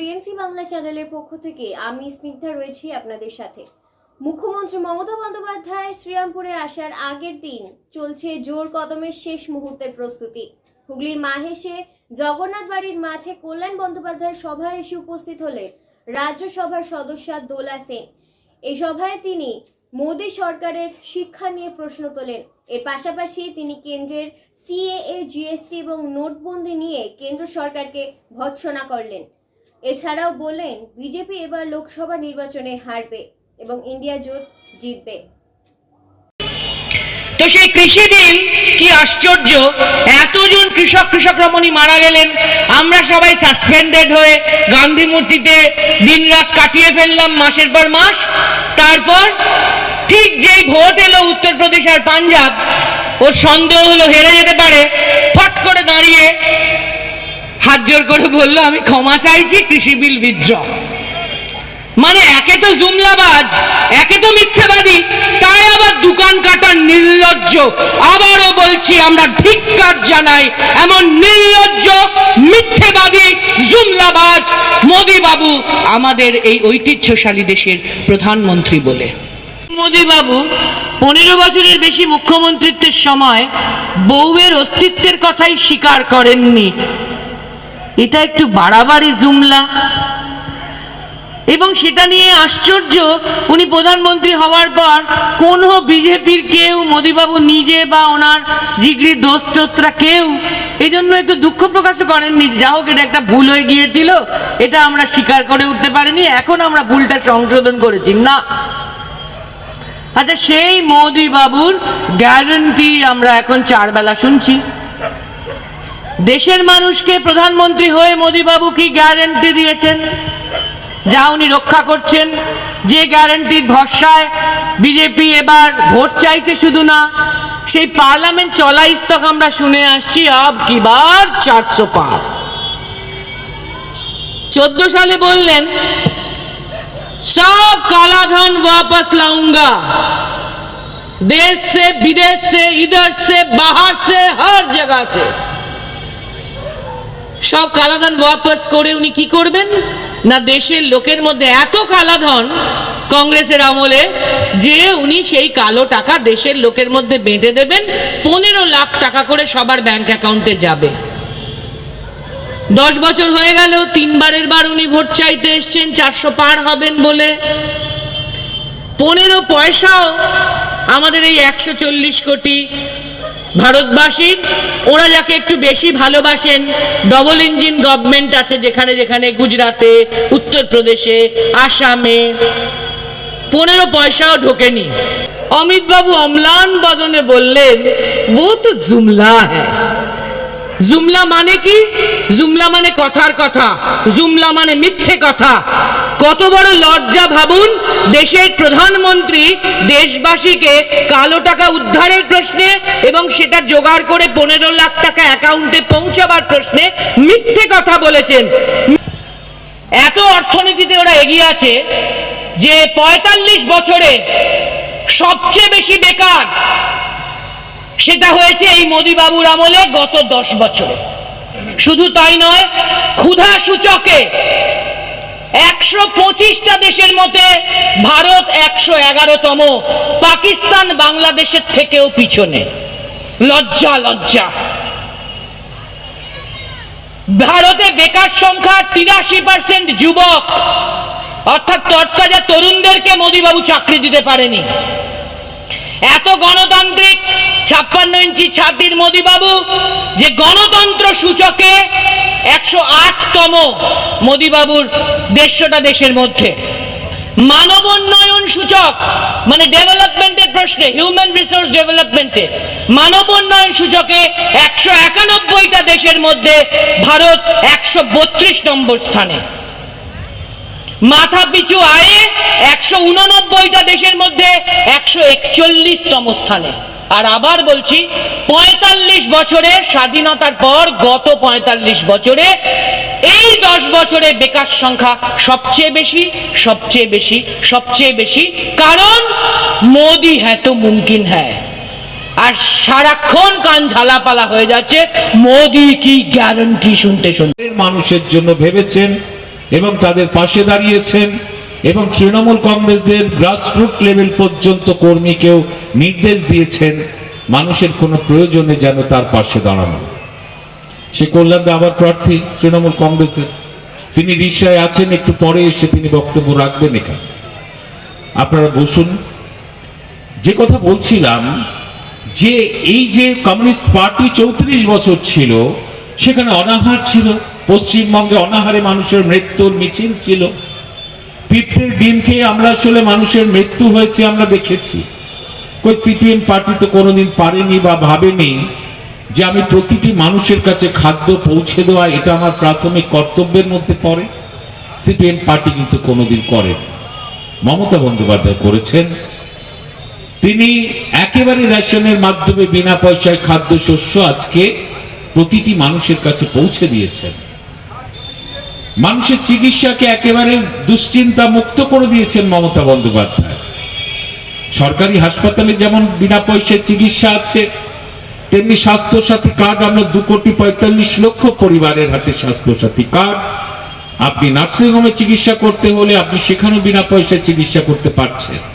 রিএনসি বাংলা চ্যানেলের পক্ষ থেকে আমি স্নিগ্ধা রয়েছি আপনাদের সাথে। মুখ্যমন্ত্রী মমতা বন্দ্যোপাধ্যায় শ্রীরামপুরে আসার আগের দিন চলছে জোর কদমের শেষ মুহূর্তের প্রস্তুতি। হুগলির মাহেশে জগন্নাথ বাড়ির মাঠে কল্যাণ বন্দ্যোপাধ্যায়ের সভায় এসে উপস্থিত হলেন রাজ্যসভার সদস্য দোলা সেন। এই সভায় তিনি মোদী সরকারের শিক্ষা নিয়ে প্রশ্ন তোলেন। এর পাশাপাশি তিনি কেন্দ্রের সিএএ, জিএসটি এবং নোটবন্দি নিয়ে কেন্দ্র সরকারকে ভৎসনা করলেন। এছাড়াও বললেন, বিজেপি এবার লোকসভা নির্বাচনে হারবে এবং ইন্ডিয়া জোট জিতবে। তো সেই কৃষি বিল, কি আশ্চর্য, এতজন কৃষক কৃষক রমণী মারা গেলেন। আমরা সবাই সাসপেন্ডেড হয়ে গান্ধী মূর্তিতে দিনরাত কাটিয়ে ফেললাম মাসের পর মাস। তারপর ঠিক যেই ভোট এলো উত্তরপ্রদেশ আর পাঞ্জাব, ওর সন্দেহ হলো হেরে যেতে পারে। ফট করে দাঁড়িয়ে হাত জোর করে বলল, আমি ক্ষমা চাইছি, কৃষি বিল বিদ্রোহ। মানে একে তো জুমলাবাজ, একে তো মিথ্যেবাদী, তাই আবার দোকান কাটার নির্লজ্জ। আবারও বলছি, আমরা ধিক্কার জানাই, এমন নির্লজ্জ, মিথ্যেবাদী, জুমলাবাজ মোদি বাবু আমাদের এই ঐতিহ্যশালী দেশের প্রধানমন্ত্রী বলে। মোদি বাবু পনেরো বছরের বেশি মুখ্যমন্ত্রিত্বের সময় বউয়ের অস্তিত্বের কথাই স্বীকার করেননি। এটা একটু বাড়াবাড়ি জুমলা। এবং সেটা নিয়ে আশ্চর্য, উনি প্রধানমন্ত্রী হওয়ার পর কোন বিজেপির কেউ, মোদিবাবু নিজে বা ওনার জিগরি দোস্তরা কেউ এই জন্য একটু দুঃখ প্রকাশ করেননি। যা হোক, এটা একটা ভুল হয়ে গিয়েছিল। এটা আমরা স্বীকার করে উঠতে পারিনি। এখন আমরা ভুলটা সংশোধন করেছি। না। আচ্ছা সেই মোদি বাবুর গ্যারান্টি আমরা এখন চারবেলা শুনছি। দেশের মানুষকে প্রধানমন্ত্রী হয়ে মোদি বাবু কি গ্যারান্টি দিয়েছেন যা উনি রক্ষা করছেন যে গ্যারান্টির ভরসায় বিজেপি এবার ভোট চাইছে শুধু না সেই পার্লামেন্ট চলাইস তক আমরা শুনে আসছি আব কি বার চারশো পার চোদ্দ সালে বললেন सब काला धन वापस लाऊंगा देश से विदेश से इधर से बाहर से हर जगह से সব কালাধন ওয়াপাস করে উনি কি করবেন? না দেশের লোকের মধ্যে এত কালাধন কংগ্রেসের আমলে যে উনি সেই কালো টাকা দেশের লোকের মধ্যে বেঁধে দেবেন, পনেরো লাখ টাকা করে সবার ব্যাংক অ্যাকাউন্টে যাবে। দশ বছর হয়ে গেল তিনবারের বার উনি ভোট চাইতে এসছেন, চারশো পার হবেন বলে। পনেরো পয়সাও আমাদের এই একশো চল্লিশ কোটি ভারতবাসীর ওরা যাকে একটু বেশি ভালোবাসেন ডবল ইঞ্জিন গভর্নমেন্ট আছে যেখানে যেখানে গুজরাটে উত্তরপ্রদেশে, আসামে পনেরো পয়সাও ঢোকেনি। অমিতবাবু অম্লান বদনে বললেন, ও তো জুমলা হ্যাঁ জুমলা মানে কি? জুমলা মানে কথার কথা, জুমলা মানে মিথ্যে কথা। কত বড় লজ্জা ভাবুন, দেশের প্রধানমন্ত্রী দেশবাসীকে কালো টাকা উদ্ধারের প্রশ্নে এবং সেটা জোগাড় করে পনেরো লাখ টাকা অ্যাকাউন্টে পৌঁছাবার প্রশ্নে মিথ্যে কথা বলেছেন। এত অর্থনীতিতে ওরা এগিয়ে আছে যে পঁয়তাল্লিশ বছরে সবচেয়ে বেশি বেকার সেটা হয়েছে এই মোদি বাবুর আমলে গত দশ বছরে। শুধু তাই নয় ক্ষুধা সূচকে একশো পঁচিশটা দেশের মধ্যে ভারত একশো এগারোতম, পাকিস্তান বাংলাদেশের থেকেও পিছনে। লজ্জা লজ্জা। ভারতে বেকার সংখ্যা তিরাশি পার্সেন্ট যুবক, অর্থাৎ তরতাজা তরুণদেরকে মোদিবাবু চাকরি দিতে পারেনি। এত গণতান্ত্রিক ছাপ্পান্ন ইঞ্চি ছাতির মোদিবাবু যে গণতন্ত্র সূচকে একশো আটতম মোদিবাবুর দেড়শোটা দেশের মধ্যে। মানব উন্নয়ন সূচক মানে ডেভেলপমেন্টের প্রশ্নে হিউম্যান রিসোর্স ডেভেলপমেন্টে মানব উন্নয়ন সূচকে একশো একানব্বইটা দেশের মধ্যে ভারত একশো বত্রিশ নম্বর স্থানে। মাথা পিছু আয়ে একশো উননব্বইটা দেশের মধ্যে একশো একচল্লিশতম স্থানে। আর আবার বলছি, পঁয়তাল্লিশ বছরে স্বাধীনতার পর গত পঁয়তাল্লিশ বছরে এই দশ বছরে বেকার সংখ্যা সবচেয়ে বেশি সবচেয়ে বেশি সবচেয়ে বেশি। কারণ মোদি হ্যাঁ তো মুমকিন হ্যাঁ। আর সারাক্ষণ কান ঝালাপালা হয়ে যাচ্ছে, মোদি কি গ্যারান্টি শুনতে শুনতে। মানুষের জন্য ভেবেছেন এবং তাদের পাশে দাঁড়িয়েছেন। এবং তৃণমূল কংগ্রেসের গ্রাসরুট লেভেল পর্যন্ত কর্মীকেও নির্দেশ দিয়েছেন মানুষের কোনো প্রয়োজনে যেন তার পাশে দাঁড়ানো। সে কল্যাণ আবার প্রার্থী তৃণমূল কংগ্রেসের। তিনি রিসায় আছেন, একটু পরে এসে তিনি বক্তব্য রাখবেন এখানে। আপনারা বসুন। যে কথা বলছিলাম, যে এই যে কমিউনিস্ট পার্টি চৌত্রিশ বছর ছিল, সেখানে অনাহার ছিল, পশ্চিমবঙ্গে অনাহারে মানুষের মৃত্যুর মিছিল ছিল পিঁপড়ের ডিম খেয়ে আমরা আসলে মানুষের মৃত্যু হয়েছে, আমরা দেখেছি। কই সিপিএম পার্টি তো কোনোদিন পারেনি বা ভাবেনি যে আমি প্রতিটি মানুষের কাছে খাদ্য পৌঁছে দেওয়া, এটা আমার প্রাথমিক কর্তব্যের মধ্যে পড়ে। সিপিএম পার্টি কিন্তু কোনোদিন করেন। মমতা বন্দ্যোপাধ্যায় করেছেন। তিনি একেবারে রেশনের মাধ্যমে বিনা পয়সায় খাদ্যশস্য আজকে প্রতিটি মানুষের কাছে পৌঁছে দিয়েছেন। মানুষের চিকিৎসাকে একেবারে দুশ্চিন্তা মুক্ত করে দিয়েছেন মমতা বন্দ্যোপাধ্যায়। সরকারি হাসপাতালে যেমন বিনা পয়সার চিকিৎসা আছে, তেমনি স্বাস্থ্যসাথী কার্ড আমরা দু কোটি পঁয়তাল্লিশ লক্ষ পরিবারের হাতে স্বাস্থ্যসাথী কার্ড। আপনি নার্সিংহোমে চিকিৎসা করতে হলে আপনি সেখানেও বিনা পয়সায় চিকিৎসা করতে পারছেন।